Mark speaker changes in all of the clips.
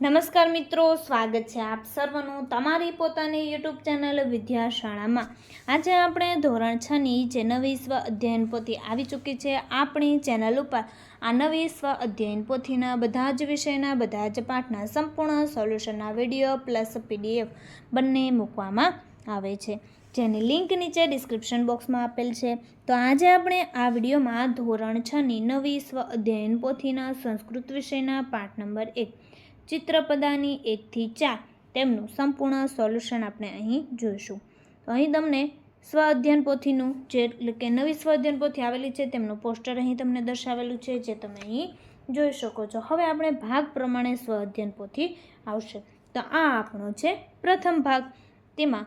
Speaker 1: નમસ્કાર મિત્રો, સ્વાગત છે આપ સર્વનું તમારી પોતાની યુટ્યુબ ચેનલ વિદ્યાશાળામાં. આજે આપણે ધોરણ છની જે નવી સ્વ અધ્યયન પોથી આવી ચૂકી છે, આપણી ચેનલ ઉપર આ નવી સ્વ અધ્યયન પોથીના બધા જ વિષયના, બધા જ પાઠના સંપૂર્ણ સોલ્યુશનના વીડિયો પ્લસ પીડીએફ બંને મૂકવામાં આવે છે. જેની લિંક નીચે ડિસ્ક્રિપ્શન બોક્સમાં આપેલ છે. તો આજે આપણે આ વિડીયોમાં ધોરણ છની નવી સ્વ અધ્યયન પોથીના સંસ્કૃત વિષયના પાઠ નંબર એક ચિત્રપદાની એકથી ચાર તેમનું સંપૂર્ણ સોલ્યુશન આપણે અહીં જોઈશું. અહીં તમને સ્વ અધ્યયન પોથીનું જે એટલે કે નવી સ્વ અધ્યયન પોથી આવેલી છે તેમનું પોસ્ટર અહીં તમને દર્શાવેલું છે જે તમે અહીં જોઈ શકો છો. હવે આપણે ભાગ પ્રમાણે સ્વ અધ્યયન પોથી આવશે. તો આ આપણો છે પ્રથમ ભાગ. તેમાં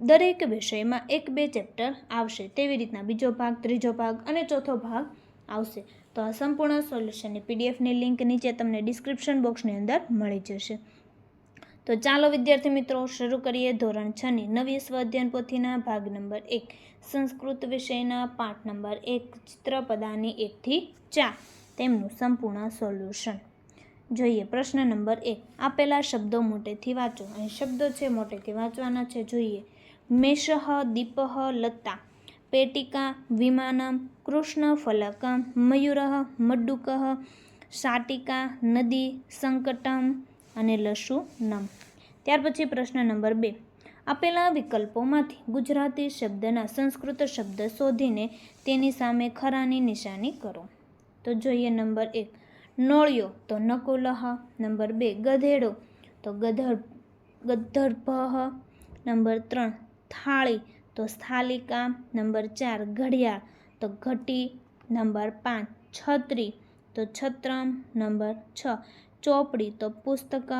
Speaker 1: દરેક વિષયમાં એક બે ચેપ્ટર આવશે. તેવી રીતના બીજો ભાગ, ત્રીજો ભાગ અને ચોથો ભાગ આવશે. તો આ સંપૂર્ણ સોલ્યુશનની પીડીએફની લિંક નીચે તમને ડિસ્ક્રિપ્શન બોક્સની અંદર મળી જશે. તો ચાલો વિદ્યાર્થી મિત્રો, શરૂ કરીએ ધોરણ છની. નવી સ્વાધ્યાયન પોથીના ભાગ નંબર એક. સંસ્કૃત વિષયના પાઠ નંબર એક ચિત્રપદાની એકથી ચાર. તેમનું સંપૂર્ણ સોલ્યુશન. જોઈએ, પ્રશ્ન નંબર એક. આપેલા શબ્દો મોટેથી વાંચો. અહીં શબ્દો છે, મોટેથી વાંચવાના છે. જોઈએ. મેષહ દીપહ લતા. પેટિકા વિમાનમ કૃષ્ણફલકમ મયુરઃ મડ્ડુકઃ શાટિકા નદી સંકટમ અને લસુનમ ત્યાર પછી પ્રશ્ન નંબર બે. આપેલા વિકલ્પોમાંથી ગુજરાતી શબ્દના સંસ્કૃત શબ્દ શોધીને તેની સામે ખરાની નિશાની કરો. તો જોઈએ નંબર એક. નોળિયો તો નકુલહ. નંબર બે, ગધેડો તો ગધર ગધર્ભ નંબર ત્રણ, થાળી તો સ્થાલિકા નંબર ચાર ઘડિયાળ, તો ઘટી નંબર પાંચ છત્રી, તો છત્રમ નંબર છ ચોપડી, તો પુસ્તક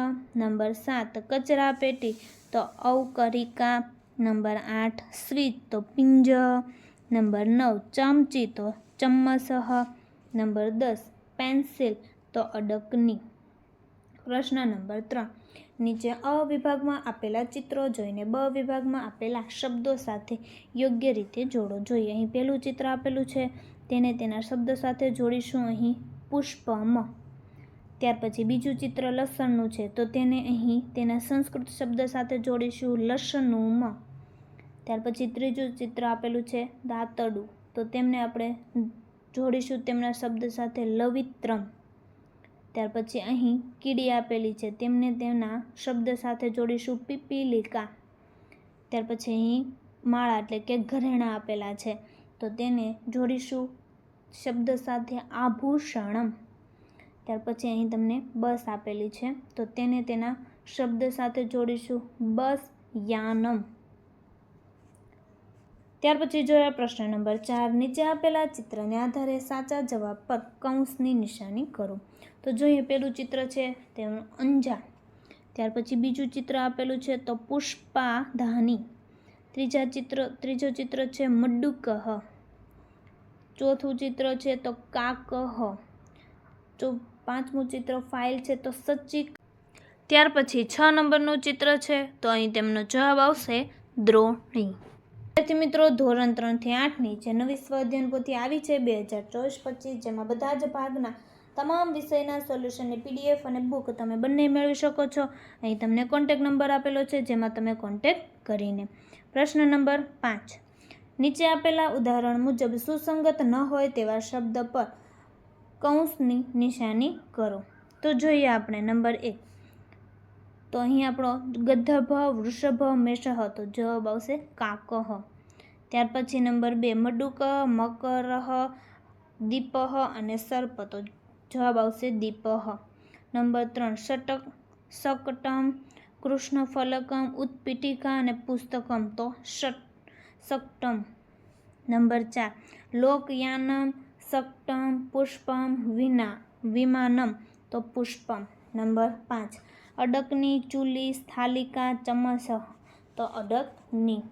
Speaker 1: નંબર સાત કચરા પેટી, તો અવકરિકા નંબર આઠ સ્વીચ, તો પિંજ નંબર નવ ચમચી, તો ચમ્મસહ નંબર દસ પેન્સિલ, તો અડકની પ્રશ્ન નંબર ત્રણ નીચે અ વિભાગમાં આપેલા ચિત્રો જોઈને બ વિભાગમાં આપેલા શબ્દો સાથે યોગ્ય રીતે જોડો. જોઈએ, અહીં પહેલું ચિત્ર આપેલું છે. તેને તેના શબ્દ સાથે જોડીશું. અહીં પુષ્પમ ત્યાર પછી બીજું ચિત્ર લસણનું છે. તો તેને અહીં તેના સંસ્કૃત શબ્દ સાથે જોડીશું. લસણું ત્યાર પછી ત્રીજું ચિત્ર આપેલું છે. દાંતડું. તો તેમને આપણે જોડીશું તેમના શબ્દ સાથે લવિત્રમ. ત્યાર પછી અહીં કીડી આપેલી છે. તેમને તેના શબ્દ સાથે જોડીશું. પીપીલિકા. ત્યાર પછી અહીં માળા એટલે કે ઘરેણાં આપેલા છે. તો તેને જોડીશું. શબ્દ સાથે આભૂષણમ. ત્યાર પછી અહીં તમને બસ આપેલી છે. તો તેને તેના શબ્દ સાથે જોડીશું. બસ યાનમ. ત્યાર પછી જોયા પ્રશ્ન નંબર ચાર. નીચે આપેલા ચિત્રને આધારે સાચા જવાબ પર કૌંસની નિશાની કરો. તો જોઈએ પેલું ચિત્ર છે, તેનું અંજા ત્યાર પછી બીજું ચિત્ર આપેલું છે, તો પુષ્પા ધાની ત્રીજા ચિત્ર, ત્રીજો ચિત્ર છે મડુકહ ચોથું ચિત્ર છે, તો કાકહ. જો પાંચમું ચિત્ર ફાઇલ છે, તો સચિક. ત્યાર પછી છ નંબરનું ચિત્ર છે, તો અહીં તેમનો જવાબ આવશે દ્રોણી. વિદ્યાર્થી મિત્રો, ધોરણ ત્રણથી આઠની જે નવી સ્વાધ્યાયન પોથી આવી છે બે હજાર ચોવીસ પચીસ, જેમાં બધા જ ભાગના તમામ વિષયના સોલ્યુશનની પીડીએફ અને બુક તમે બંને મેળવી શકો છો. અહીં તમને કોન્ટેક નંબર આપેલો છે, જેમાં તમે કોન્ટેક કરીને પ્રશ્ન નંબર પાંચ. નીચે આપેલા ઉદાહરણ મુજબ સુસંગત ન હોય તેવા શબ્દ પર કૌંસની નિશાની કરો. તો જોઈએ આપણે નંબર એક. તો અહીં આપણો ગદ્ધભ વૃષભ મેષહ તો જવાબ આવશે કાકહ. ત્યાર પછી નંબર બે, મડુક, મકરહ, દીપહ અને સર્પ તો જવાબ આવશે દીપહ. નંબર ત્રણ, શટક, શકટમ કૃષ્ણ ફલકમ ઉત્પીઠિકા અને પુસ્તકમ તો શટ સક્ટમ નંબર ચાર, લોકયાનમ સક્ટમ પુષ્પમ, વિના, વિમાનમ તો પુષ્પમ. નંબર પાંચ અડકની ચૂલી, સ્થાલિકા ચમચ તો અડકની.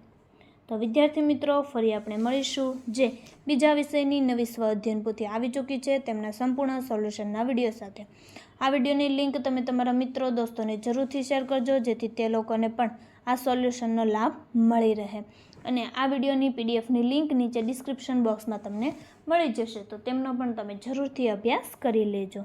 Speaker 1: તો વિદ્યાર્થી મિત્રો, ફરી આપણે મળીશું જે બીજા વિષયની નવી સ્વ અધ્યયન પોથી આવી ચૂકી છે તેમના સંપૂર્ણ સોલ્યુશનના વીડિયો સાથે. આ વિડીયોની લિંક તમે તમારા મિત્રો, દોસ્તોને જરૂરથી શેર કરજો, જેથી તે લોકોને પણ આ સોલ્યુશનનો લાભ મળી રહે. અને આ વિડીયોની પીડીએફની લિંક નીચે ડિસ્ક્રિપ્શન બોક્સમાં તમને મળી જશે, તો તેમનો પણ તમે જરૂરથી અભ્યાસ કરી લેજો.